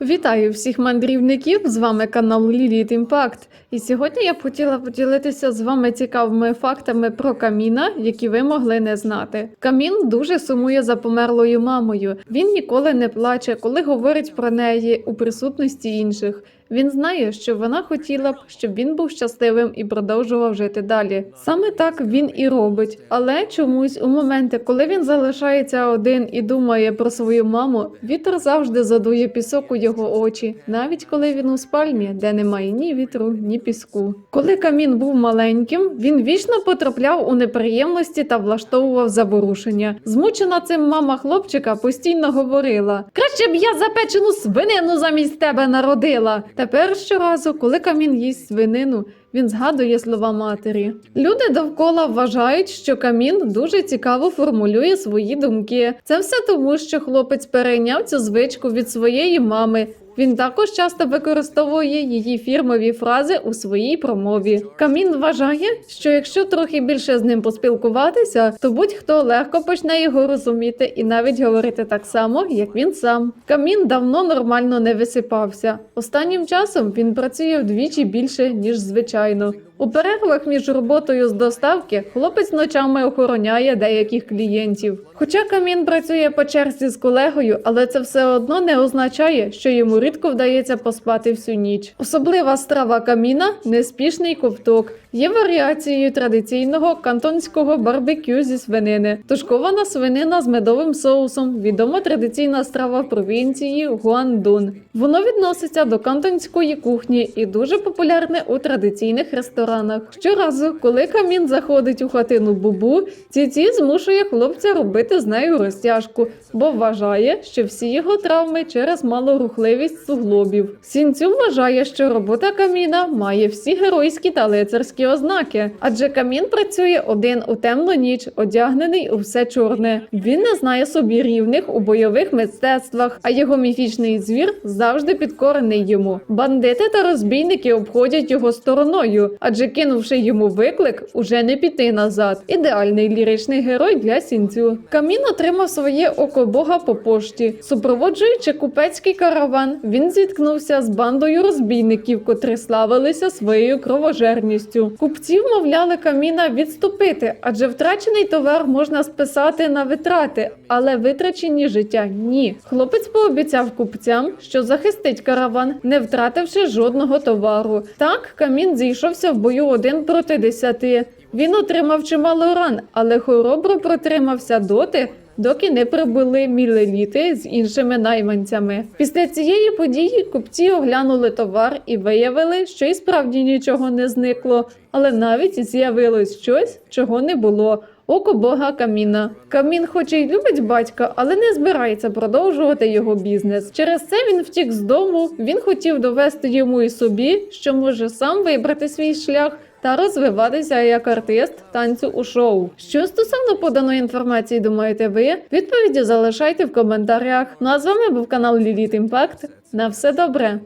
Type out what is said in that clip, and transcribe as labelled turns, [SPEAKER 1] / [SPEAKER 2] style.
[SPEAKER 1] Вітаю всіх мандрівників! З вами канал Ліліт Імпакт. І сьогодні я б хотіла поділитися з вами цікавими фактами про каміна, які ви могли не знати. Камін дуже сумує за померлою мамою. Він ніколи не плаче, коли говорить про неї у присутності інших. Він знає, що вона хотіла б, щоб він був щасливим і продовжував жити далі. Саме так він і робить. Але чомусь у моменти, коли він залишається один і думає про свою маму, вітер завжди задує пісок у його очі, навіть коли він у спальні, де немає ні вітру, ні піску. Коли камін був маленьким, він вічно потрапляв у неприємності та влаштовував заворушення. Змучена цим мама хлопчика постійно говорила: краще б я запечену свинину замість тебе народила. Тепер щоразу, коли камін їсть свинину, він згадує слова матері. Люди довкола вважають, що камін дуже цікаво формулює свої думки. Це все тому, що хлопець перейняв цю звичку від своєї мами. Він також часто використовує її фірмові фрази у своїй промові. Камін вважає, що якщо трохи більше з ним поспілкуватися, то будь-хто легко почне його розуміти і навіть говорити так само, як він сам. Камін давно нормально не висипався. Останнім часом він працює вдвічі більше ніж звичайно. ആയിരുന്നു У перервах між роботою з доставки хлопець ночами охороняє деяких клієнтів. Хоча камін працює по черзі з колегою, але це все одно не означає, що йому рідко вдається поспати всю ніч. Особлива страва каміна неспішний ковток. Є варіацією традиційного кантонського барбекю зі свинини. Тушкована свинина з медовим соусом, відома традиційна страва провінції Гуандун. Воно відноситься до кантонської кухні і дуже популярне у традиційних ресторанах. Щоразу, коли камін заходить у хатину бубу, ціці змушує хлопця робити з нею розтяжку, бо вважає, що всі його травми через малорухливість суглобів. Сінцю вважає, що робота каміна має всі геройські та лицарські ознаки, адже камін працює один у темну ніч, одягнений у все чорне. Він не знає собі рівних у бойових мистецтвах, а його міфічний звір завжди підкорений йому. Бандити та розбійники обходять його стороною, адже кинувши йому виклик, уже не піти назад. Ідеальний ліричний герой для сінцю. Камін отримав своє око бога по пошті. Супроводжуючи купецький караван, він зіткнувся з бандою розбійників, котрі славилися своєю кровожерністю. Купці вмовляли каміна відступити, адже втрачений товар можна списати на витрати, але витрачені життя ні. Хлопець пообіцяв купцям, що захистить караван, не втративши жодного товару. Так камін зійшовся в бою один проти десяти. Він отримав чимало ран, але хоробро протримався доти. Доки не прибули мілеліти з іншими найманцями. Після цієї події купці оглянули товар і виявили, що і справді нічого не зникло, але навіть з'явилось щось, чого не було. Око бога каміна. Камін, хоч і любить батька, але не збирається продовжувати його бізнес. Через це він втік з дому. Він хотів довести йому і собі, що може сам вибрати свій шлях. Та розвиватися як артист танцю у шоу. Що стосовно поданої інформації, думаєте ви? Відповіді залишайте в коментарях. Ну а з вами був канал Ліліт Імпакт. На все добре.